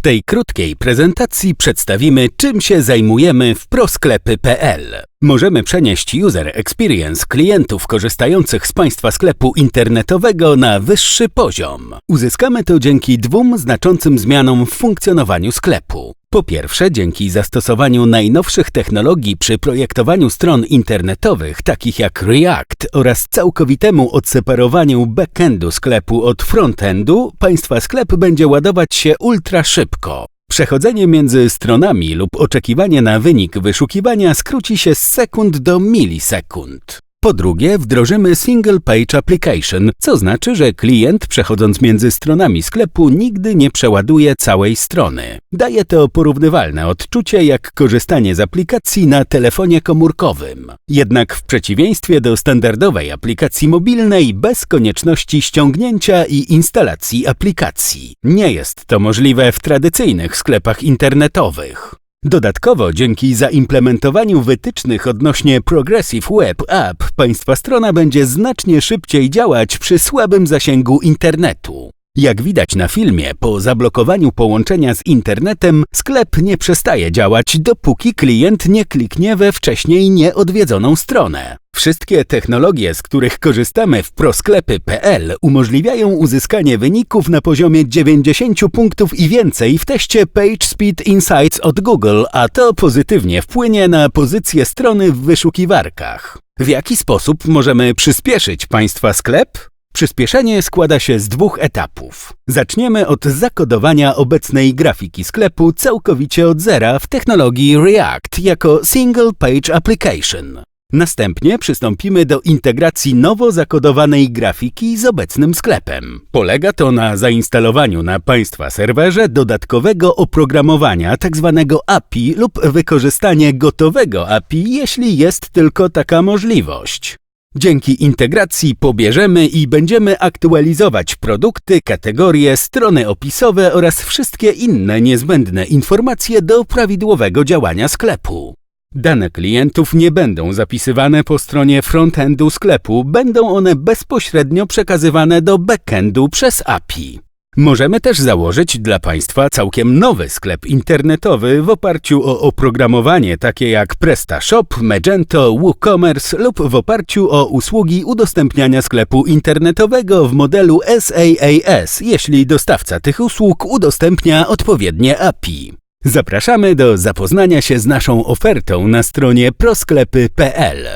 W tej krótkiej prezentacji przedstawimy, czym się zajmujemy w prosklepy.pl. Możemy przenieść user experience klientów korzystających z Państwa sklepu internetowego na wyższy poziom. Uzyskamy to dzięki dwóm znaczącym zmianom w funkcjonowaniu sklepu. Po pierwsze, dzięki zastosowaniu najnowszych technologii przy projektowaniu stron internetowych, takich jak React oraz całkowitemu odseparowaniu backendu sklepu od frontendu, Państwa sklep będzie ładować się ultra szybko. Przechodzenie między stronami lub oczekiwanie na wynik wyszukiwania skróci się z sekund do milisekund. Po drugie, wdrożymy Single Page Application, co znaczy, że klient przechodząc między stronami sklepu nigdy nie przeładuje całej strony. Daje to porównywalne odczucie jak korzystanie z aplikacji na telefonie komórkowym. Jednak w przeciwieństwie do standardowej aplikacji mobilnej bez konieczności ściągnięcia i instalacji aplikacji. Nie jest to możliwe w tradycyjnych sklepach internetowych. Dodatkowo, dzięki zaimplementowaniu wytycznych odnośnie Progressive Web App, Państwa strona będzie znacznie szybciej działać przy słabym zasięgu internetu. Jak widać na filmie, po zablokowaniu połączenia z internetem, sklep nie przestaje działać, dopóki klient nie kliknie we wcześniej nieodwiedzoną stronę. Wszystkie technologie, z których korzystamy w prosklepy.pl umożliwiają uzyskanie wyników na poziomie 90 punktów i więcej w teście PageSpeed Insights od Google, a to pozytywnie wpłynie na pozycję strony w wyszukiwarkach. W jaki sposób możemy przyspieszyć Państwa sklep? Przyspieszenie składa się z dwóch etapów. Zaczniemy od zakodowania obecnej grafiki sklepu całkowicie od zera w technologii React jako Single Page Application. Następnie przystąpimy do integracji nowo zakodowanej grafiki z obecnym sklepem. Polega to na zainstalowaniu na Państwa serwerze dodatkowego oprogramowania tzw. API lub wykorzystanie gotowego API, jeśli jest tylko taka możliwość. Dzięki integracji pobierzemy i będziemy aktualizować produkty, kategorie, strony opisowe oraz wszystkie inne niezbędne informacje do prawidłowego działania sklepu. Dane klientów nie będą zapisywane po stronie frontendu sklepu, będą one bezpośrednio przekazywane do backendu przez API. Możemy też założyć dla Państwa całkiem nowy sklep internetowy w oparciu o oprogramowanie takie jak PrestaShop, Magento, WooCommerce lub w oparciu o usługi udostępniania sklepu internetowego w modelu SaaS, jeśli dostawca tych usług udostępnia odpowiednie API. Zapraszamy do zapoznania się z naszą ofertą na stronie prosklepy.pl.